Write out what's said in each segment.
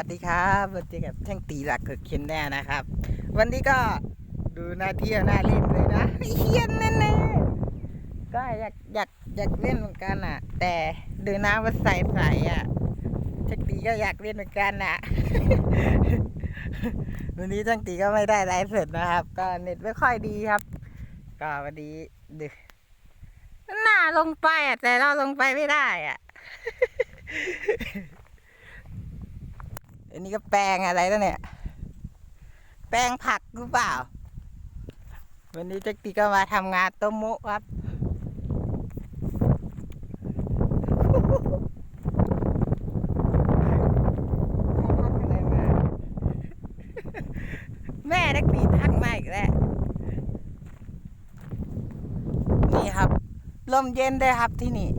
สวัสดีครับวันนี้กับช่างตีหลักเกิดเขียนแน่นะครับ วันนี้ก็ดูหน้าเที่ยวหน้าเล่นเลยนะเฮียนแน่ๆก็อยากอยากอยากเล่นเหมือนกันอะ แต่ดูน้ำมันใสๆอะช่างตีก็อยากเล่นเหมือนกันอะวันนี้ช่างตีก็ไม่ได้ไลฟ์สดนะครับ ก็เน็ตไม่ค่อยดีครับ ก็วันนี้ดึกหน้าลงไปอะแต่เราลงไปไม่ได้อะ อันนี้ก็แปลงอะไรแล้วเนี่ย แปลงผักหรือเปล่า วันนี้จักตีก็มาทำงานต้มมุครับแม่จักตีทักมาอีกแล้ว นี่ครับ ลมเย็นได้ครับที่นี่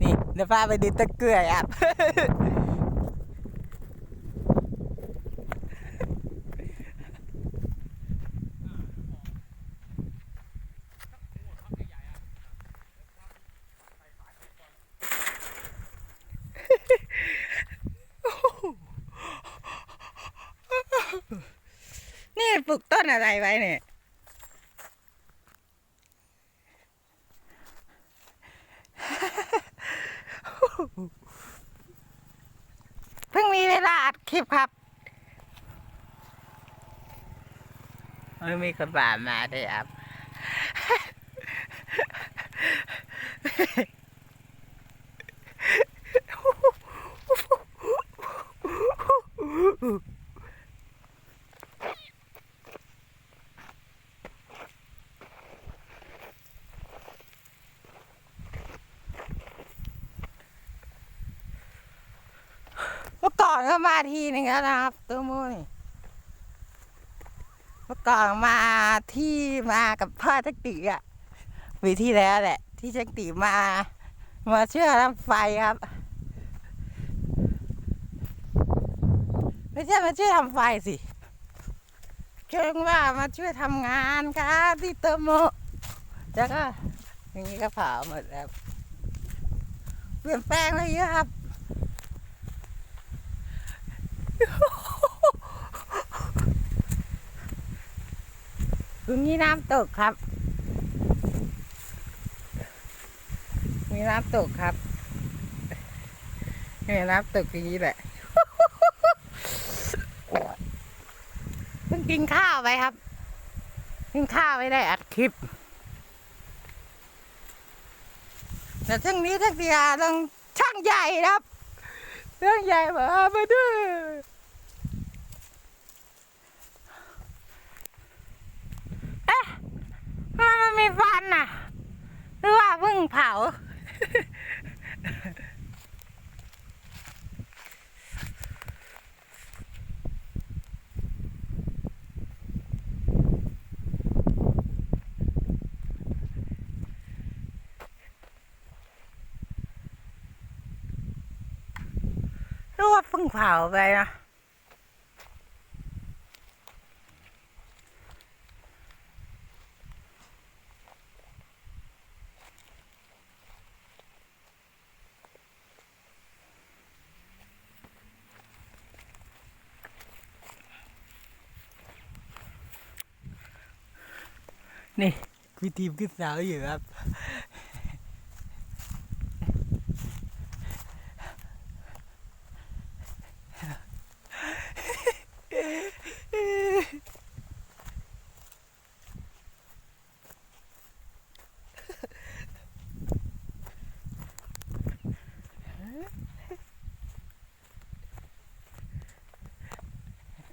นี่เดี๋ยวพาไปดูตะเกียบครับ นี่ปลูกต้น อะไรไว้เนี่ยเพิ่งมีเวลาอัดคลิปครับเอ้ยมีคนบามาด้วยครับ อนก็มาทีนึงแล้วนะครับ ตัวมูนี่เมื่อก่อนมาที่มากับพ่อจักติอะปีที่แล้วแหละ ที่จักติมา มาเชื่อทำไฟครับ ไม่ใช่มาช่วยทำไฟสิเชิงว่ามาช่วยทำงานครับที่เตอร์โมแล้วก็อย่างนี้ก็เผาหมดแล้ว เปลี่ยนแปลงอะไรเยอะครับ ตรงนี้น้ำตกครับ มีน้ำตกครับนี่น้ำตกอย่างนี้แหละเพิ่งกินข้าวไปครับ กินข้าวไม่ได้อัดคลิป แต่ทั้งนี้ทั้งเดียต้องช่างใหญ่ครับเรื่องใหญ่มามาด้วยเอ๊ะทำไมมันมี ฟันน่ะ หรือว่าเพิ่งเผา หรือว่าเพิ่งเผาไปนะ นี่มีทีมขึ้นสาวอยู่ครับ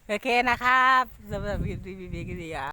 โอเคนะครับสำหรับคลิปนี้มีเพียงแค่นี้ครับ